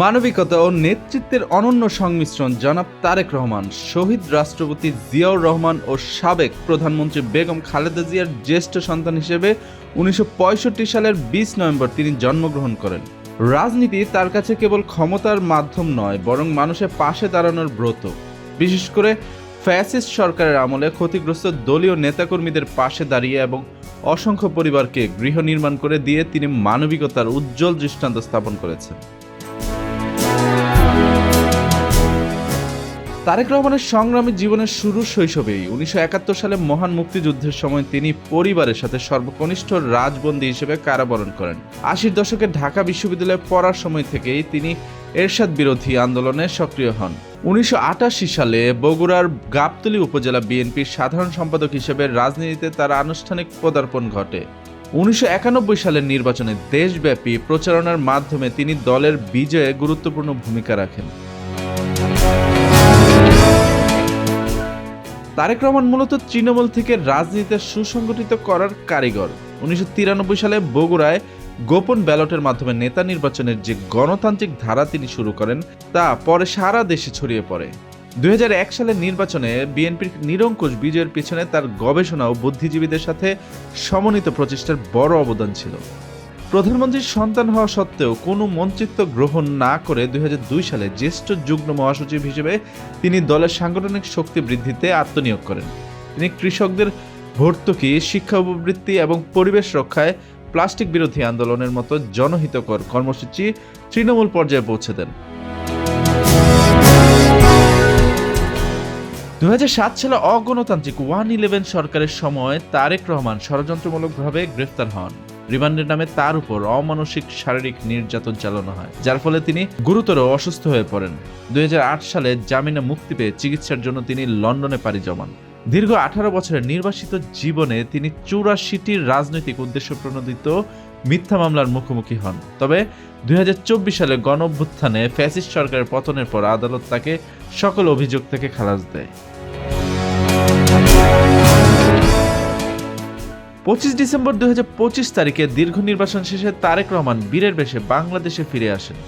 মানবিকতা ও নেতৃত্বের অনন্য সংমিশ্রণ, জনাব তারেক রহমান। শহীদ রাষ্ট্রপতি জিয়াউর রহমান ও সাবেক প্রধানমন্ত্রী বেগম খালেদা জিয়ার জ্যেষ্ঠ সন্তান হিসেবে উনিশশো পঁয়ষট্টি সালের বিশ নভেম্বর তিনি জন্মগ্রহণ করেন। রাজনীতি তার কাছে কেবল ক্ষমতার মাধ্যম নয়, বরং মানুষের পাশে দাঁড়ানোর ব্রত। বিশেষ করে ফ্যাসিস্ট সরকারের আমলে ক্ষতিগ্রস্ত দলীয় নেতাকর্মীদের পাশে দাঁড়িয়ে এবং অসংখ্য পরিবারকে গৃহ নির্মাণ করে দিয়ে তিনি মানবিকতার উজ্জ্বল দৃষ্টান্ত স্থাপন করেছেন। তারেক রহমানের সংগ্রামী জীবনের শুরু শৈশবেই উনিশশো একাত্তর সালে মহান মুক্তিযুদ্ধের সময় তিনি পরিবারের সাথে সর্বকনিষ্ঠ রাজবন্দী হিসেবে কারাবরণ করেন। আশির দশকে ঢাকা বিশ্ববিদ্যালয়ে পড়ার সময় থেকেই তিনি এরশাদ বিরোধী আন্দোলনে সক্রিয় হন। উনিশশো আঠাশি সালে বগুড়ার গাবতলী উপজেলা বিএনপির সাধারণ সম্পাদক হিসেবে রাজনীতিতে তার আনুষ্ঠানিক পদার্পণ ঘটে। উনিশশো একানব্বই সালের নির্বাচনে দেশব্যাপী প্রচারণার মাধ্যমে তিনি দলের বিজয়ে গুরুত্বপূর্ণ ভূমিকা রাখেন। তারেক রহমান মূলত তৃণমূল থেকে রাজনীতিতে সুসংগঠিত করার কারিগর। উনিশশো তিরানব্বই সালে বগুড়ায় গোপন ব্যালটের মাধ্যমে নেতা নির্বাচনের যে গণতান্ত্রিক ধারা তিনি শুরু করেন, তা পরে সারা দেশে ছড়িয়ে পড়ে। দুই হাজার এক সালের নির্বাচনে বিএনপির নিরঙ্কুশ বিজয়ের পিছনে তার গবেষণা ও বুদ্ধিজীবীদের সাথে সমন্বিত প্রচেষ্টার বড় অবদান ছিল। প্রধানমন্ত্রীর সন্তান হওয়া সত্ত্বেও কোনো মন্ত্রিত্ব গ্রহণ না করে দুই হাজার দুই সালে জ্যেষ্ঠ যুগ্ম মহাসচিব হিসেবে তিনি দলের সাংগঠনিক শক্তি বৃদ্ধিতে আত্মনিয়োগ করেন। তিনি কৃষকদের ভর্তুকি, শিক্ষা উপবৃত্তি এবং পরিবেশ রক্ষায় প্লাস্টিক বিরোধী আন্দোলনের মতো জনহিতকর কর্মসূচি তৃণমূল পর্যায়ে পৌঁছে দেন। দু সাত সালে অগণতান্ত্রিক ওয়ান ইলেভেন সরকারের সময় তারেক রহমান ষড়যন্ত্রমূলকভাবে গ্রেফতার হন। রিমান্ডের নামে তার উপর অমানসিক শারীরিক নির্যাতন চালানো হয়, যার ফলে তিনি গুরুতর অসুস্থ হয়ে পড়েন। দুই হাজার আট সালে জামিনে মুক্তি পেয়ে চিকিৎসার জন্য তিনি লন্ডনে পাড়ি জমান। দীর্ঘ আঠারো বছরের নির্বাসিত জীবনে তিনি চুরাশিটির রাজনৈতিক উদ্দেশ্য প্রণোদিত মিথ্যা মামলার মুখোমুখি হন। তবে দুই হাজার চব্বিশ সালে গণ অভ্যুত্থানে ফ্যাসিস্ট সরকারের পতনের পর আদালত তাকে সকল অভিযোগ থেকে খালাস দেয়। পঁচিশ ডিসেম্বর দুই তারিখে দীর্ঘ নির্বাচন শেষে তারেক রহমান বীরের বেশে বাংলাদেশে ফিরে আসেন।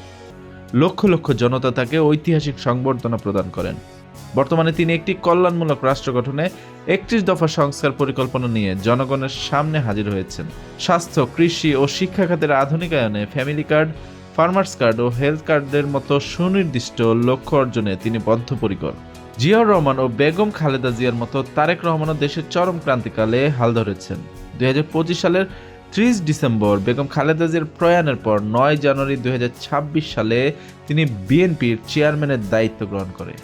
লক্ষ লক্ষ জনতা তাকে ঐতিহাসিক সংবর্ধনা প্রদান করেন। বর্তমানে তিনি একটি কল্যাণমূলক রাষ্ট্র গঠনে একত্রিশ দফা সংস্কার পরিকল্পনা নিয়ে জনগণের সামনে হাজির হয়েছেন। স্বাস্থ্য, কৃষি ও শিক্ষা খাতের আধুনিকায়নে ফ্যামিলি কার্ড, ফার্মার্স কার্ড ও হেলথ কার্ডের মতো সুনির্দিষ্ট লক্ষ্য অর্জনে তিনি বদ্ধপরিকর। জিয়াউর রহমান ও বেগম খালেদা জিয়ার মতো তারেক রহমানও দেশের চরম ক্রান্তিকালে হাল ধরেছেন। দুই হাজার পঁচিশ সালের ত্রিশ ডিসেম্বর বেগম খালেদা জিয়ার প্রয়াণের পর নয় জানুয়ারি দুই হাজার ছাব্বিশ সালে তিনি বিএনপির চেয়ারম্যানের দায়িত্ব গ্রহণ করে